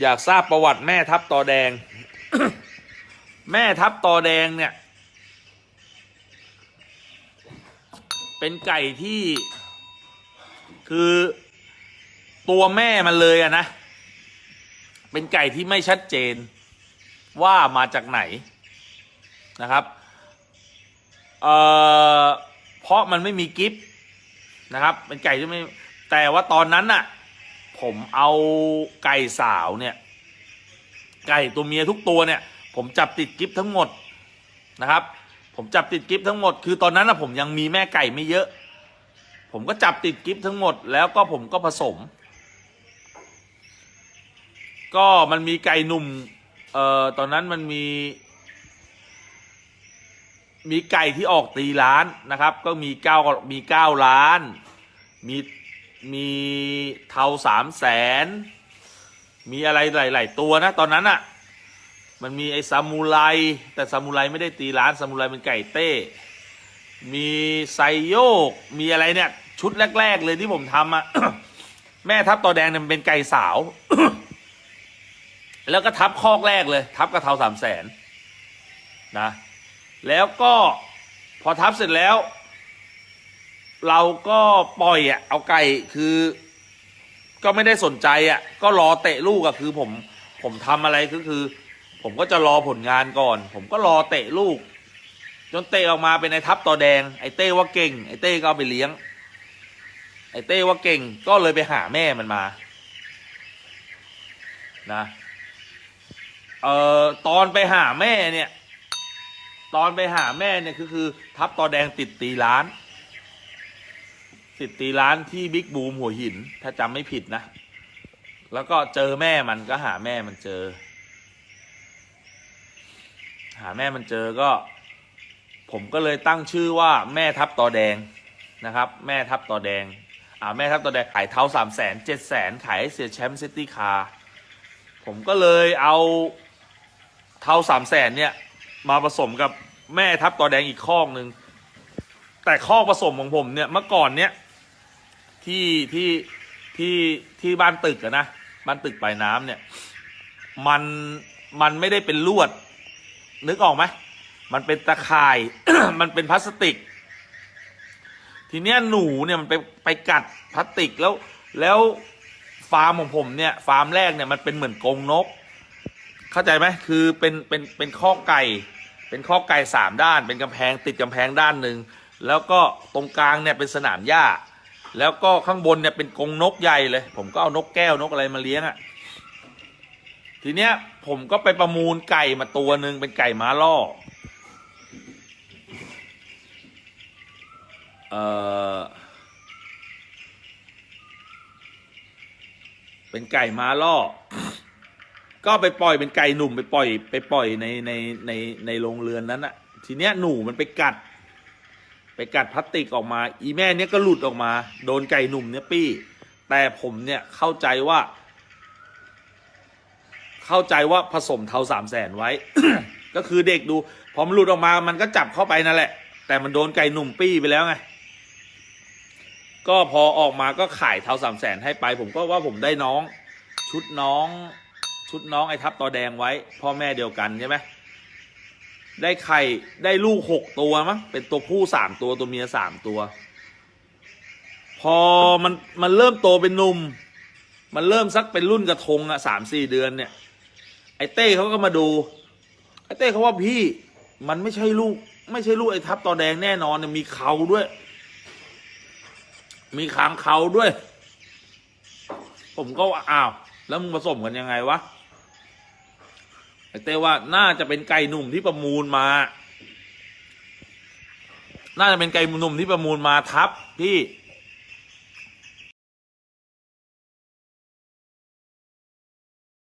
อยากทราบประวัติแม่ทับตอแดง แม่ทับตอแดงเนี่ย เป็นไก่ที่ คือตัวแม่มันเลยอะนะ เป็นไก่ที่ไม่ชัดเจนว่ามาจากไหนนะครับเอ่อเพราะมันไม่มีกิฟต์นะครับ เป็นไก่ที่ไม่แต่ว่าตอนนั้นน่ะ ผมเอาไก่สาวเนี่ย ไก่ตัวเมียทุกตัวเนี่ย ผมจับติดกิฟทั้งหมดนะครับ ผมจับติดกิฟทั้งหมด คือตอนนั้นนะผมยังมีแม่ไก่ไม่เยอะ ผมก็จับติดกิฟทั้งหมด แล้วก็ผมก็ผสม ก็มันมีไก่หนุ่มเอ่อตอนนั้นมันมี มีไก่ที่ออกตีล้านนะครับ ก็มีเก้ามีเก้าล้าน มี มีเทาสามแสนมีอะไรหลาย ๆ ตัวนะ ตอนนั้นอะ่ะ มันมีไอ้ซามูไรแต่ซามูไรไม่ได้ตีล้านซามูไรเป็นไก่เต้ มีไซโยก มีอะไรเนี่ย ชุดแรก ๆ เลยที่ผมทำอะแม่ทับตัวแดงเนี่ยมันเป็นไก่สาว แล้วก็ทับคอกแรกเลย ทับกระเทาสามแสนนะ แล้วก็พอทับเสร็จแล้ว เราก็ปล่อยอะเอาไก่คือ ก็ไม่ได้สนใจอะ ก็รอเตะลูกอะคือผม ผมทำอะไรก็คือ ผมก็จะรอผลงานก่อน ผมก็รอเตะลูก จนเตะออกมาเป็นไอ้ทับต่อแดง ไอ้เต้ว่าเก่ง ไอ้เต้ก็เอาไปเลี้ยง ไอ้เต้ว่าเก่ง ก็เลยไปหาแม่มันมา นะเอ่อตอนไปหาแม่เนี่ย ตอนไปหาแม่เนี่ยคือคือ ทับต่อแดงติดตีร้าน ติดตีร้านที่บิ๊กบูมหัวหิน ถ้าจำไม่ผิดนะ แล้วก็เจอแม่มันก็หาแม่มันเจอ หาแม่มันเจอก็ ผมก็เลยตั้งชื่อว่าแม่ทับตอแดงนะครับ แม่ทับตอแดงอ่าแม่ทับตอแดงขายเท้าสามแสนเจ็ดแสนขายเสียแชมป์ซิตี้คาร์ผมก็เลยเอาเท้าสามแสนเนี่ย มาผสมกับแม่ทับตอแดงอีกข้อหนึ่งแต่ข้อผสมของผมเนี่ยเมื่อก่อนเนี่ย ที่ที่ที่ที่บ้านตึกอะนะบ้านตึกปลายน้ำเนี่ย มันมันไม่ได้เป็นลวด นึกออกไหมมันเป็นตะข่าย มันเป็นพลาสติก ทีเนี้ยหนูเนี่ยมันไปไปกัดพลาสติกแล้วแล้วฟาร์มของผมเนี่ย ฟาร์มแรกเนี่ยมันเป็นเหมือนกรงนก เข้าใจไหมคือเป็นเป็นเป็นข้อไก่ เป็นข้อไก่สามด้าน เป็นกำแพงติดกำแพงด้านหนึ่งแล้วก็ตรงกลางเนี่ยเป็นสนามหญ้า แล้วก็ข้างบนเนี่ยเป็นกรงนกใหญ่เลย ผมก็เอานกแก้วนกอะไรมาเลี้ยงอะ่ะ ทีเนี้ยผมก็ไปประมูลไก่มาตัวหนึ่งเป็นไก่ม้าล่อ เออเป็นไก่ม้าล่อ ก็ไปปล่อยเป็นไก่หนุ่มไปปล่อย ไปปล่อยในในในในโรงเรือนนั้นอะทีเนี้ยหนูมันไปกัด ไปกัดพลาสติกออกมา อีแม่เนี้ยก็หลุดออกมา โดนไก่หนุ่มเนี่ยปี้ แต่ผมเนี่ยเข้าใจว่า เข้าใจว่าผสมเทาสามแสนไว้ ก็คือเด็กดู พอมันหลุดออกมา มันก็จับเข้าไปนั่นแหละ แต่มันโดนไก่หนุ่มปี้ไปแล้วไง ก็พอออกมาก็ขายเทาสามแสนให้ไป ผมก็ว่าผมได้น้อง ชุดน้อง ชุดน้องไอ้ทับตอแดงไว้ พ่อแม่เดียวกันใช่ไหม ได้ไข่ได้ลูกหกตัวมั้งเป็นตัวผู้สามตัวตัวเมียสามตัว พอมันมันเริ่มโตเป็นหนุ่ม มันเริ่มสักเป็นรุ่นกระทงอะสามสี่เดือนเนี่ย ไอเต้เขาก็มาดู ไอเต้เขาว่าพี่มันไม่ใช่ลูก ไม่ใช่ลูกไอทับตอแดงแน่นอนเนี่ยมีเขาด้วย มีขางเขาด้วย ผมก็ว่าอ้าว แล้วมึงผสมกันยังไงวะ ไอ้เต้ว่าน่าจะเป็นไก่หนุ่มที่ประมูลมา น่าจะเป็นไก่หนุ่มที่ประมูลมาทับพี่